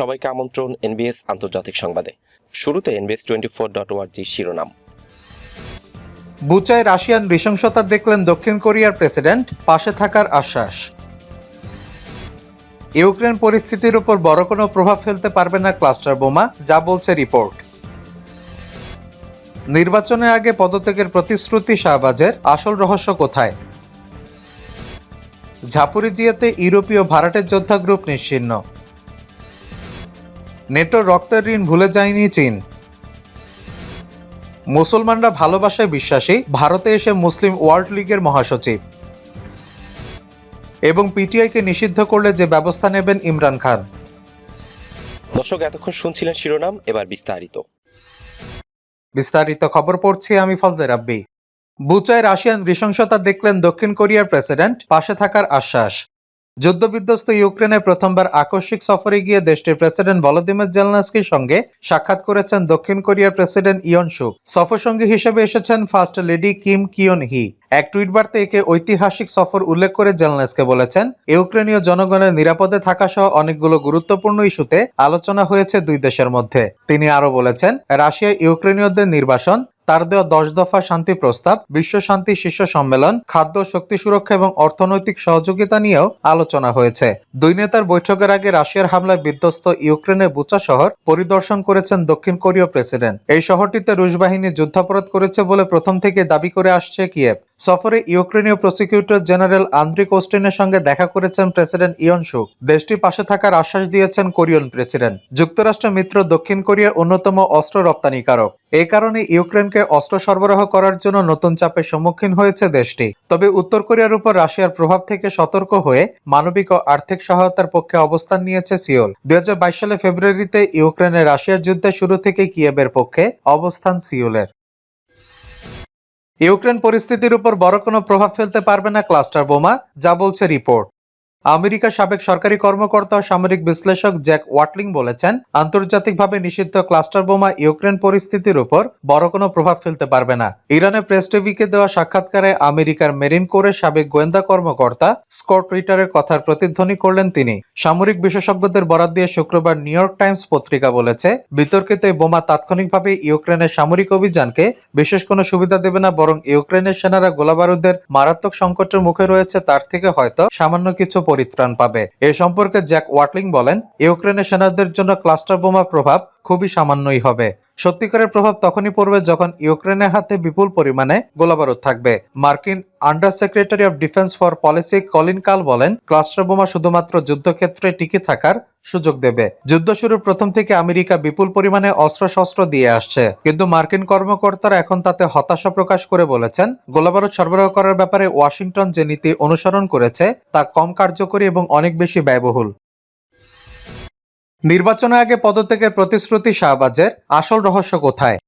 সবাইকে আমন্ত্রণ এনবিএস আন্তর্জাতিক সংবাদে। শুরুতে এনবিএস টোয়েন্টি ফোর ডট ওয়ার্জি শিরোনাম। বুচায় রাশিয়ান নৃশংসতা দেখলেন দক্ষিণ কোরিয়ার প্রেসিডেন্ট, পাশে থাকার আশ্বাস। ইউক্রেন পরিস্থিতির উপর বড় কোনো প্রভাব ফেলতে পারবে না ক্লাস্টার বোমা, যা বলছে রিপোর্ট। নির্বাচনের আগে পদত্যাগের প্রতিশ্রুতি শাহবাজের, আসল রহস্য কোথায়? ঝাপুরিজিয়াতে ইউরোপীয় ভাড়াটের যোদ্ধা গ্রুপ নিশ্চিহ্ন। নেটো রক্তের ঋণ ভুলে যায়নি চীন। মুসলমানরা ভালোবাসায় বিশ্বাসী ভারতে এসে মুসলিম ওয়ার্ল্ড লীগের মহাসচিব। এবং পিটিআইকে নিষিদ্ধ করলে যে ব্যবস্থা নেবেন ইমরান খান। দর্শক এতক্ষণ শুনছিলেন শিরোনাম এবার বিস্তারিত। বিস্তারিত খবর পড়ছি আমি ফজলে রাব্বি। বুচায় রাশিয়ান নৃশংসতা দেখলেন দক্ষিণ কোরিয়ার প্রেসিডেন্ট পাশে থাকার আশ্বাস। যুদ্ধবিধ্বস্ত ইউক্রেনে প্রথমবার আকস্মিক সফরে গিয়ে দেশটির প্রেসিডেন্ট ভলোদিমির জেলনাস্কির সঙ্গে সাক্ষাৎ করেছেন দক্ষিণ কোরিয়ার প্রেসিডেন্ট ইয়ন সুক। সফরসঙ্গী হিসেবে এসেছেন first lady Kim Keon Hee. এক টুইট বার্তে একে ঐতিহাসিক সফর উল্লেখ করে জেলনাসকে বলেছেন, ইউক্রেনীয় জনগণের নিরাপদে থাকা সহ অনেকগুলো গুরুত্বপূর্ণ ইস্যুতে আলোচনা হয়েছে দুই দেশের মধ্যে। তিনি আরও বলেছেন রাশিয়া ইউক্রেনীয়দের নির্বাসন তার দেওয়া দশ দফা শান্তি প্রস্তাব, বিশ্ব শান্তি শীর্ষ সম্মেলন, খাদ্য, শক্তি সুরক্ষা এবং অর্থনৈতিক সহযোগিতা নিয়েও আলোচনা হয়েছে। দুই নেতার বৈঠকের আগে রাশিয়ার হামলায় বিধ্বস্ত ইউক্রেনের বুচা শহর পরিদর্শন করেছেন দক্ষিণ কোরীয় প্রেসিডেন্ট। এই শহরটিতে রুশ বাহিনী যুদ্ধাপরাধ করেছে বলে প্রথম থেকে দাবি করে আসছে কিয়েভ। সফরে ইউক্রেনীয় প্রসিকিউটর জেনারেল আন্দ্রি কোস্টিনের সঙ্গে দেখা করেছেন প্রেসিডেন্ট ইয়ন সুক। দেশটির পাশে থাকার আশ্বাস দিয়েছেন কোরিয়ান প্রেসিডেন্ট। যুক্তরাষ্ট্র মিত্র দক্ষিণ কোরিয়ার অন্যতম অস্ত্র রপ্তানিকারক। এই কারণে ইউক্রেনকে অস্ত্র সরবরাহ করার জন্য নতুন চাপের সম্মুখীন হয়েছে দেশটি। তবে উত্তর কোরিয়ার উপর রাশিয়ার প্রভাব থেকে সতর্ক হয়ে মানবিক ও আর্থিক সহায়তার পক্ষে অবস্থান নিয়েছে সিওল। দুই হাজার বাইশ সালে ফেব্রুয়ারিতে ইউক্রেনে রাশিয়ার যুদ্ধের শুরু থেকে কিয়েবের পক্ষে অবস্থান সিওলের। ইউক্রেন পরিস্থিতির উপর বড় কোনো প্রভাব ফেলতে পারবে না ক্লাস্টার বোমা যা বলছে রিপোর্ট। আমেরিকার সাবেক সরকারি কর্মকর্তা ও সামরিক বিশ্লেষক জ্যাক ওয়াটলিং বলেছেন, আন্তর্জাতিকভাবে নিষিদ্ধ ক্লাস্টার বোমা ইউক্রেন পরিস্থিতির উপর বড় কোনো প্রভাব ফেলতে পারবে না। ইরানের প্রেস টিভিকে দেওয়া সাক্ষাৎকারে আমেরিকার মেরিন কোরের সাবেক গোয়েন্দা কর্মকর্তা স্কট রিটারের কথার প্রতিধ্বনি করলেন তিনি। সামরিক বিশেষজ্ঞদের বরাদ দিয়ে শুক্রবার নিউ ইয়র্ক টাইমস পত্রিকা বলেছে, বিতর্কিত এই বোমা তাৎক্ষণিকভাবে ইউক্রেনের সামরিক অভিযানকে বিশেষ কোনো সুবিধা দেবে না, বরং ইউক্রেনের সেনারা গোলাবারুদের মারাত্মক সংকটের মুখে রয়েছে, তার থেকে হয়তো সামান্য কিছু পরিত্রাণ পাবে। এ সম্পর্কে জ্যাক ওয়াটলিং বলেন, ইউক্রেনের সেনাদের জন্য ক্লাস্টার বোমার প্রভাব খুবই সামান্যই হবে। সত্যিকারের প্রভাব তখনই পড়বে যখন ইউক্রেনের হাতে বিপুল পরিমাণে গোলাবারুদ থাকবে। মার্কিন under secretary of defence for policy Colin Kahl বলেন, ক্লাস্টার বোমা শুধুমাত্র যুদ্ধক্ষেত্রে টিকে থাকার সুযোগ দেবে। যুদ্ধ শুরুর প্রথম থেকে আমেরিকা বিপুল পরিমাণে অস্ত্রশস্ত্র দিয়ে আসছে। কিন্তু মার্কিন কর্মকর্তারা এখন তাতে হতাশা প্রকাশ করে বলেছেন, গোলাবারুদ সরবরাহ করার ব্যাপারে ওয়াশিংটন যে নীতি অনুসরণ করেছে, তা কম কার্যকরী এবং অনেক বেশি ব্যয়বহুল। নির্বাচনের আগে পদত্যাগের প্রতিশ্রুতি শাহবাজের। আসল রহস্য কোথায়?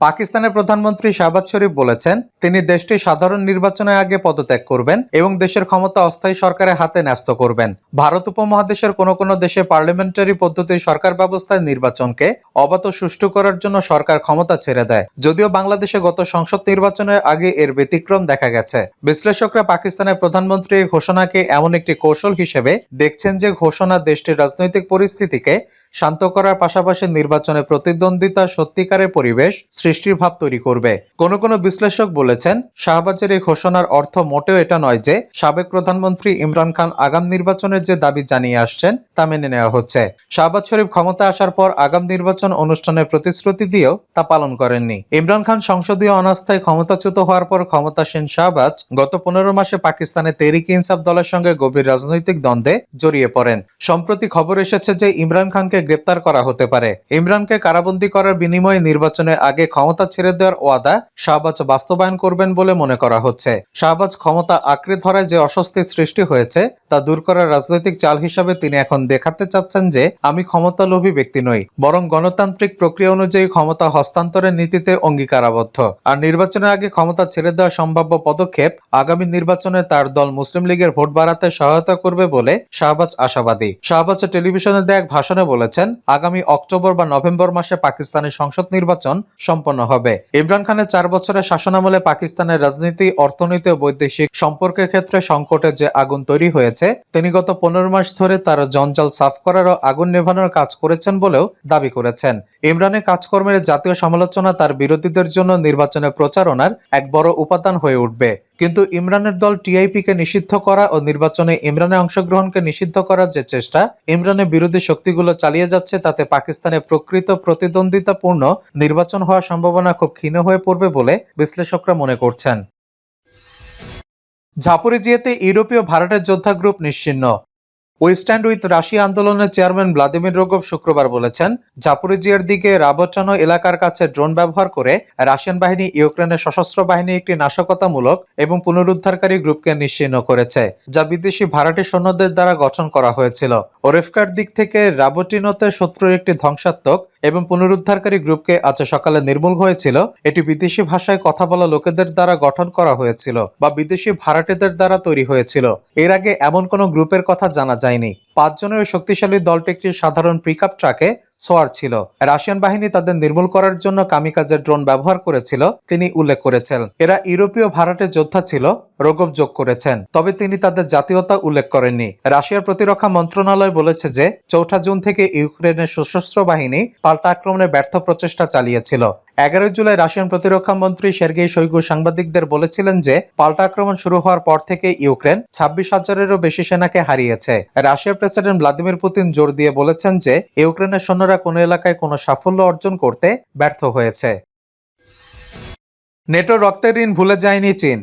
পাকিস্তানের প্রধানমন্ত্রী শাহবাজ শরীফ বলেছেন, তিনি দেশটি সাধারণ নির্বাচনের আগে পদত্যাগ করবেন এবং দেশের ক্ষমতা অস্থায়ী সরকারের হাতে ন্যস্ত করবেন। ভারত উপমহাদেশের কোনো কোনো দেশে পার্লামেন্টারি পদ্ধতি সরকার ব্যবস্থায় নির্বাচনকে অবাধ সুষ্ঠু করার জন্য সরকার ক্ষমতা ছেড়ে দেয়। যদিও বাংলাদেশে গত সংসদ নির্বাচনের আগে এর ব্যতিক্রম দেখা গেছে। বিশ্লেষকরা পাকিস্তানের প্রধানমন্ত্রীর ঘোষণাকে এমন একটি কৌশল হিসেবে দেখছেন যে ঘোষণা দেশটির রাজনৈতিক পরিস্থিতিকে শান্ত করার পাশাপাশি নির্বাচনে প্রতিদ্বন্দ্বিতা, সত্যিকারের পরিবেশ সৃষ্টির ভাব তৈরি করবে। কোন কোন বিশ্লেষক বলেছেন, শাহবাজের এই ঘোষণার অর্থ মোটেও এটা নয় যে সাবেক প্রধানমন্ত্রী ইমরান খান আগাম নির্বাচনের যে দাবি জানিয়ে আসছেন তা মেনে নেওয়া হচ্ছে। শাহবাজ শরীফ ক্ষমতা আসার পর আগাম নির্বাচন অনুষ্ঠানের প্রতিশ্রুতি দিয়েও তা পালন করেননি। ইমরান খান সংসদীয় অনাস্থায় ক্ষমতাচ্যুত হওয়ার পর ক্ষমতাসীন শাহবাজ গত পনেরো মাসে পাকিস্তানে তেরিক ইনসাফ দলের সঙ্গে গভীর রাজনৈতিক দ্বন্দ্বে জড়িয়ে পড়েন। সম্প্রতি খবর এসেছে যে ইমরান খানকে গ্রেপ্তার করা হতে পারে। ইমরানকে কারাবন্দী করার বিনিময়ে নির্বাচনের আগে ক্ষমতা ছেড়ে দেওয়ার ওয়াদা শাহবাজ বাস্তবায়ন করবেন বলে মনে করা হচ্ছে। শাহবাজ ক্ষমতা আঁকড়ে ধরায় যে অস্বস্তির সৃষ্টি হয়েছে, তা দূর করার রাজনৈতিক চাল হিসাবে তিনি এখন দেখাতে চাচ্ছেন যে, আমি ক্ষমতালোভী ব্যক্তি নই, বরং গণতান্ত্রিক প্রক্রিয়া অনুযায়ী ক্ষমতা হস্তান্তরের নীতিতে অঙ্গীকারাবদ্ধ। আর নির্বাচনের আগে ক্ষমতা ছেড়ে দেওয়া সম্ভাব্য পদক্ষেপ আগামী নির্বাচনে তার দল মুসলিম লীগের ভোট বাড়াতে সহায়তা করবে বলে শাহবাজ আশাবাদী। শাহবাজ টেলিভিশনে দেয়া এক ভাষণে বলেছেন বলেছেন আগামী অক্টোবর বা নভেম্বর মাসে পাকিস্তানের সংসদ নির্বাচন সম্পন্ন হবে। ইমরান খানের চার বছরের শাসনামলে পাকিস্তানের রাজনীতি, অর্থনীতি ও বৈদেশিক সম্পর্কের ক্ষেত্রে সংকটের যে আগুন তৈরি হয়েছে, তিনি গত পনেরো মাস ধরে তার জঞ্জাল সাফ করার ও আগুন নেভানোর কাজ করেছেন বলেও দাবি করেছেন। ইমরানের কাজকর্মের জাতীয় সমালোচনা তার বিরোধীদের জন্য নির্বাচনে প্রচারণার এক বড় উপাদান হয়ে উঠবে। কিন্তু ইমরানের দল টিআইপিকে নিষিদ্ধ করা ও নির্বাচনে ইমরানের অংশগ্রহণকে নিষিদ্ধ করার যে চেষ্টা, ইমরানের বিরোধী শক্তিগুলো চালিয়ে যাচ্ছে, তাতে পাকিস্তানে প্রকৃত প্রতিদ্বন্দ্বিতাপূর্ণ নির্বাচন হওয়ার সম্ভাবনা খুব ক্ষীণ হয়ে পড়বে বলে বিশ্লেষকরা মনে করছেন। ঝাপুরিজিয়াতে ইউরোপীয় ভারতের যোদ্ধা গ্রুপ নিশ্চিহ্ন। স্ট্যান্ড উইথ রাশিয়া আন্দোলনের চেয়ারম্যান ভ্লাদিমির রোগভ শুক্রবার বলেছেন জাপুরিজিয়ার দিকে রাবচানো এলাকার কাছে ড্রোন ব্যবহার করে রাশিয়ান বাহিনী ইউক্রেনের সশস্ত্র বাহিনী একটি নাশকতামূলক এবং পুনরুদ্ধারকারী গ্রুপকে নিশ্চিহ্ন করেছে, যা বিদেশি ভাড়াটে সৈন্যদের দ্বারা গঠন করা হয়েছিল। ওরেফকার দিক থেকে রাবটিনোতে শত্রুর একটি ধ্বংসাত্মক এবং পুনরুদ্ধারকারী গ্রুপকে আজ সকালে নির্মূল হয়েছিল। এটি বিদেশি ভাষায় কথা বলা লোকেদের দ্বারা গঠন করা হয়েছিল বা বিদেশি ভাড়াটেদের দ্বারা তৈরি হয়েছিল। এর আগে এমন কোনো গ্রুপের কথা জানা যায়নি পাঁচজনের শক্তিশালী দলটি একটি সাধারণ পিকআপ ট্রাকে সোয়ার ছিল। রাশিয়ান বাহিনী তাদের নির্মূল করার জন্য কামিকাজের ড্রোন ব্যবহার করেছিল, তিনি উল্লেখ করেছেন। এরা ইউরোপীয় ভাড়াটে যোদ্ধা ছিল, রোগব যোগ করেছেন, তবে তিনি তাদের জাতীয়তা উল্লেখ করেননি। রাশিয়ার প্রতিরক্ষা মন্ত্রণালয় বলেছে যে, চৌঠা জুন থেকে ইউক্রেনের সশস্ত্র বাহিনী পাল্টা আক্রমণের ব্যর্থ প্রচেষ্টা চালিয়েছিল। এগারো জুলাই রাশিয়ান প্রতিরক্ষা মন্ত্রী সের্গেই শৈগু সাংবাদিকদের বলেছিলেন যে, পাল্টা আক্রমণ শুরু হওয়ার পর থেকে ইউক্রেন ছাব্বিশ হাজারেরও বেশি সেনাকে হারিয়েছে। রাশিয়ার প্রেসিডেন্ট ভ্লাদিমির পুতিন জোর দিয়ে বলেছেন যে ইউক্রেনের সৈন্যরা কোনো এলাকায় কোনো সাফল্য অর্জন করতে ব্যর্থ হয়েছে। নেটো রক্তের ঋণ ভুলে যায়নি চীন।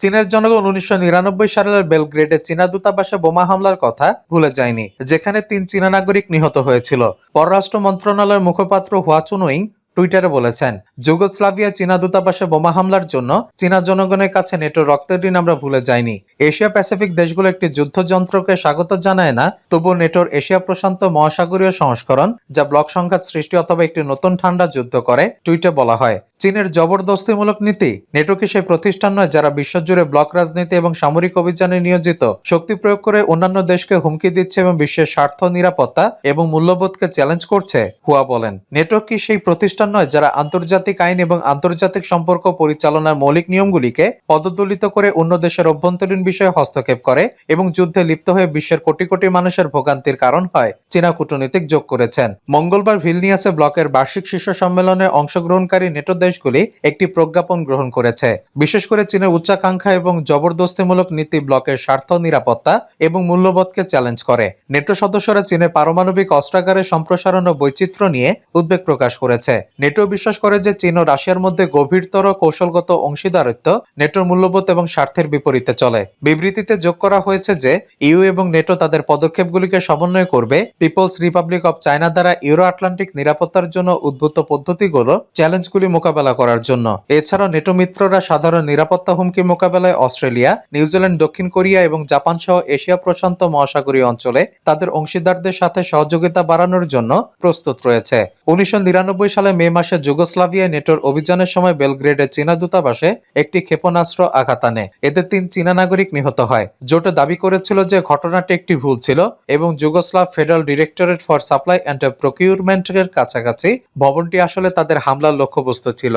চীনের জনগণ উনিশশো নিরানব্বই সালের বেলগ্রেডে চীনা দূতাবাসে বোমা হামলার কথা ভুলে যায়নি, যেখানে তিন চীনা নাগরিক নিহত হয়েছিল। পররাষ্ট্র মন্ত্রণালয়ের মুখপাত্র হুয়াচুনুইং টুইটারে বলেছেন, যুগোস্লাভিয়া চীনা দূতাবাসে বোমা হামলার জন্য চীনা জনগণের কাছে নেটো রক্তের ঋণ আমরা ভুলে যাইনি। এশিয়া প্যাসিফিক দেশগুলো একটি যুদ্ধযন্ত্রকে স্বাগত জানায় না, তবুও নেটোর এশিয়া প্রশান্ত মহাসাগরীয় সংস্করণ, যা ব্লক সংঘাত সৃষ্টি অথবা একটি নতুন ঠান্ডা যুদ্ধ করে, টুইটে বলা হয়। চীনের জবরদস্তিমূলক নীতি নেটো কি সেই প্রতিষ্ঠান নয়, যারা বিশ্বজুড়ে ব্লক রাজনীতি এবং সামরিক অভিযানে নিয়োজিত, শক্তি প্রয়োগ করে অন্যান্য দেশকে হুমকি দিচ্ছে এবং বিশ্বের স্বার্থ, নিরাপত্তা এবং মূল্যবোধকে চ্যালেঞ্জ করছে, হুয়া বলেন। নেটো কি সেই প্রতিষ্ঠান নয়, যারা আন্তর্জাতিক আইন এবং আন্তর্জাতিক সম্পর্ক পরিচালনার মৌলিক নিয়মগুলিকে পদদলিত করে অন্য দেশের অভ্যন্তরীণ বিষয়ে হস্তক্ষেপ করে এবং যুদ্ধে লিপ্ত হয়ে বিশ্বের কোটি কোটি মানুষের ভোগান্তির কারণ হয়, চীনা কূটনীতিক যোগ করেছেন। মঙ্গলবার ভিলনিয়াসে ব্লকের বার্ষিক শীর্ষ সম্মেলনে অংশগ্রহণকারী নেটো দেশগুলি একটি প্রজ্ঞাপন গ্রহণ করেছে। বিশেষ করে চীনের উচ্চাকাঙ্ক্ষা এবং জবরদস্তিমূলক নীতি ব্লকের স্বার্থ, নিরাপত্তা এবং মূল্যবোধকে চ্যালেঞ্জ করে। নেটো সদস্যরা চীনের পারমাণবিক অস্ত্রাগারের সম্প্রসারণ ও বৈচিত্র্য নিয়ে উদ্বেগ প্রকাশ করেছে। নেটো বিশ্বাস করে যে চীন ও রাশিয়ার মধ্যে গভীরতর কৌশলগত অংশীদারিত্ব নেটোর মূল্যবোধ এবং স্বার্থের বিপরীতে চলে। বিবৃতিতে যোগ করা হয়েছে যে, ইউ এবং নেটো তাদের পদক্ষেপগুলিকে সমন্বয় করবে পিপলস রিপাবলিক অব চায়না দ্বারা ইউরো আটলান্টিক নিরাপত্তার জন্য উদ্ভূত পদ্ধতিগুলো চ্যালেঞ্জগুলি মোকাবেলা করার জন্য। এছাড়াও নেটো মিত্ররা সাধারণ নিরাপত্তা হুমকি মোকাবেলায় অস্ট্রেলিয়া, নিউজিল্যান্ড, দক্ষিণ কোরিয়া এবং জাপান সহ এশিয়া প্রশান্ত মহাসাগরীয় অঞ্চলে তাদের অংশীদারদের সাথে সহযোগিতা বাড়ানোর জন্য প্রস্তুত রয়েছে। উনিশশো নিরানব্বই সালে মে মাসে যুগোস্লাভিয়ায় নেটোর অভিযানের সময় বেলগ্রেডের চীনা দূতাবাসে একটি ক্ষেপণাস্ত্র আঘাত আনে। এতে তিন চীনা নাগরিক নিহত হয়। জোটে দাবি করেছিল যে ঘটনাটি একটি ভুল ছিল এবং Yugoslav Federal Directorate for Supply and প্রকিউরমেন্টের কাছাকাছি ভবনটি আসলে তাদের হামলার লক্ষ্যবস্তু ছিল।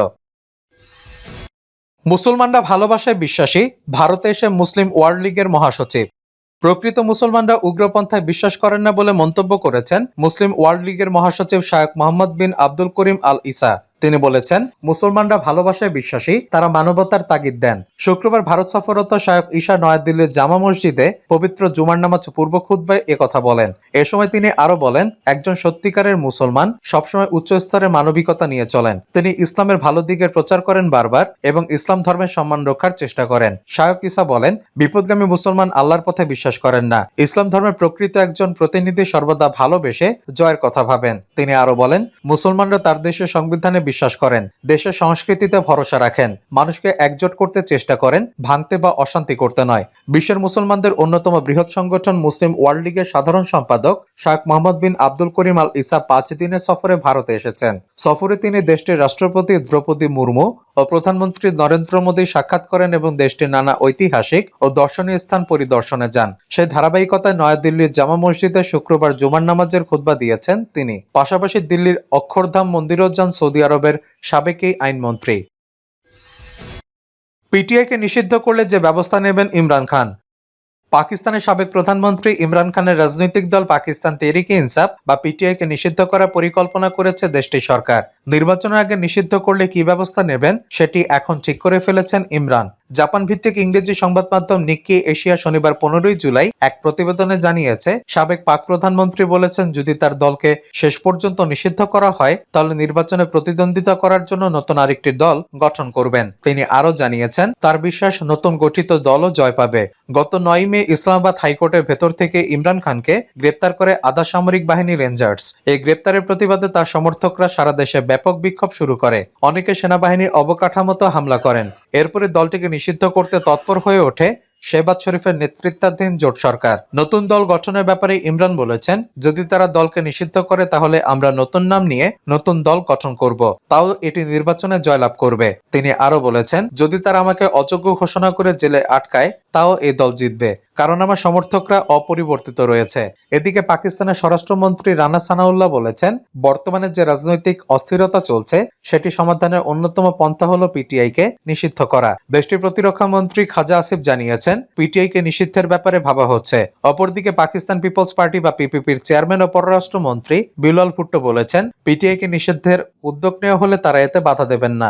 মুসলমানরা ভালোবাসায় বিশ্বাসী। ভারতে এসে মুসলিম ওয়ার্ল্ড লীগের মহাসচিব। প্রকৃত মুসলমানরা উগ্রপন্থায় বিশ্বাস করেন না বলে মন্তব্য করেছেন মুসলিম ওয়ার্ল্ড লীগের মহাসচিব শায়ক মোহাম্মদ বিন আব্দুল করিম আল ইসা তিনি বলেছেন, মুসলমানরা ভালোবাসায় বিশ্বাসী, তারা মানবতার তাগিদ দেন। শুক্রবার ভারত সফররত শায়ক ঈশা নয়াদিল্লির জামা মসজিদে পবিত্র জুমার নামাজ পূর্ব খুদ্বায় কথা বলেন। এ সময় তিনি আরও বলেন, একজন সত্যিকারের মুসলমান সবসময় উচ্চ স্তরের মানবিকতা নিয়ে চলেন। তিনি ইসলামের ভালো দিকের প্রচার করেন বারবার এবং ইসলাম ধর্মের সম্মান রক্ষার চেষ্টা করেন। শায়ক ঈসা বলেন, বিপদগামী মুসলমান আল্লাহর পথে বিশ্বাস করেন না। ইসলাম ধর্মের প্রকৃত একজন প্রতিনিধি সর্বদা ভালোবেসে জয়ের কথা ভাবেন। তিনি আরও বলেন, মুসলমানরা তার দেশের সংবিধানে বিশ্বাস করেন। দেশের সংস্কৃতিতে ভরসা রাখেন। মানুষকে একজোট করতে চেষ্টা করেন, ভাঙতে বা অশান্তি করতে নয়। বিশ্বের মুসলমানদের অন্যতম বৃহৎ সংগঠন মুসলিম ওয়ার্ল্ড লীগের সাধারণ সম্পাদক শাহ মোহাম্মদ বিন আব্দুল করিম আল ইসা পাঁচ দিনের সফরে ভারতে এসেছেন। সফরে তিনি দেশটির রাষ্ট্রপতি দ্রৌপদী মুর্মু ও প্রধানমন্ত্রী নরেন্দ্র মোদী সাক্ষাৎ করেন এবং দেশটির নানা ঐতিহাসিক ও দর্শনীয় স্থান পরিদর্শনে যান। সেই ধারাবাহিকতায় নয়াদিল্লির জামা মসজিদে শুক্রবার জুমার নামাজের খুতবা দিয়েছেন তিনি। পাশাপাশি দিল্লির অক্ষরধাম মন্দিরেও যান সৌদি আরবের সাবেক এই আইনমন্ত্রী। পিটিআইকে নিষিদ্ধ করলে যে ব্যবস্থা নেবেন ইমরান খান। পাকিস্তানের সাবেক প্রধানমন্ত্রী ইমরান খানের রাজনৈতিক দল পাকিস্তান তেরিকে ইনসাফ বা পিটিআইকে নিষিদ্ধ করার পরিকল্পনা করেছে দেশটির সরকার। নির্বাচনের আগে নিষিদ্ধ করলে কি ব্যবস্থা নেবেন সেটি এখন ঠিক করে ফেলেছেন ইমরান। জাপান ভিত্তিক ইংরেজি সংবাদ মাধ্যম নিক্কি এশিয়া শনিবার পনেরোই জুলাই এক প্রতিবেদনে জানিয়েছে, সাবেক পাক প্রধানমন্ত্রী বলেছেন, যদি তার দলকে শেষ পর্যন্ত নিষিদ্ধ করা হয়, তাহলে নির্বাচনে প্রতিদ্বন্দ্বিতা করার জন্য নতুন আরেকটি দল গঠন করবেন। তিনি আরও জানিয়েছেন, তার বিশ্বাস নতুন গঠিত দলও জয় পাবে। গত নয় মে ইসলামাবাদ হাইকোর্টের ভেতর থেকে ইমরান খানকে গ্রেপ্তার করে আধা সামরিক বাহিনী রেঞ্জার্স। এই গ্রেপ্তারের প্রতিবাদে তার সমর্থকরা সারা দেশে ব্যাপক বিক্ষোভ শুরু করে। অনেকে সেনাবাহিনী অবকাঠামোতে হামলা করেন। এরপরে দলটিকে নিষিদ্ধ করতে তৎপর হয়ে ওঠে শেহবাজ শরীফের নেতৃত্বাধীন জোট সরকার। নতুন দল গঠনের ব্যাপারে ইমরান বলেছেন, যদি তারা দলকে নিষিদ্ধ করে, তাহলে আমরা নতুন নাম নিয়ে নতুন দল গঠন করব। তাও এটি নির্বাচনে জয়লাভ করবে। তিনি আরও বলেছেন, যদি তারা আমাকে অযোগ্য ঘোষণা করে জেলে আটকায় তাও এই দল জিতবে। কারণ আমার সমর্থকরা অপরিবর্তিত রয়েছে। এদিকে পাকিস্তানের স্বরাষ্ট্রমন্ত্রী রানা সানাউল্লাহ বলেছেন, বর্তমানে যে রাজনৈতিক অস্থিরতা চলছে, সেটি সমাধানের অন্যতম পন্থা হল পিটিআই কে নিষিদ্ধ করা। দেশটির প্রতিরক্ষা মন্ত্রী খাজা আসিফ জানিয়েছেন পিটিআই কে নিষিদ্ধের ব্যাপারে ভাবা হচ্ছে। অপরদিকে পাকিস্তান পিপলস পার্টি বা পিপিপির চেয়ারম্যান ও পররাষ্ট্রমন্ত্রী বিলাল ভুট্টো বলেছেন পিটিআই কে নিষিদ্ধের উদ্যোগ নেওয়া হলে তারা এতে বাধা দেবেন না।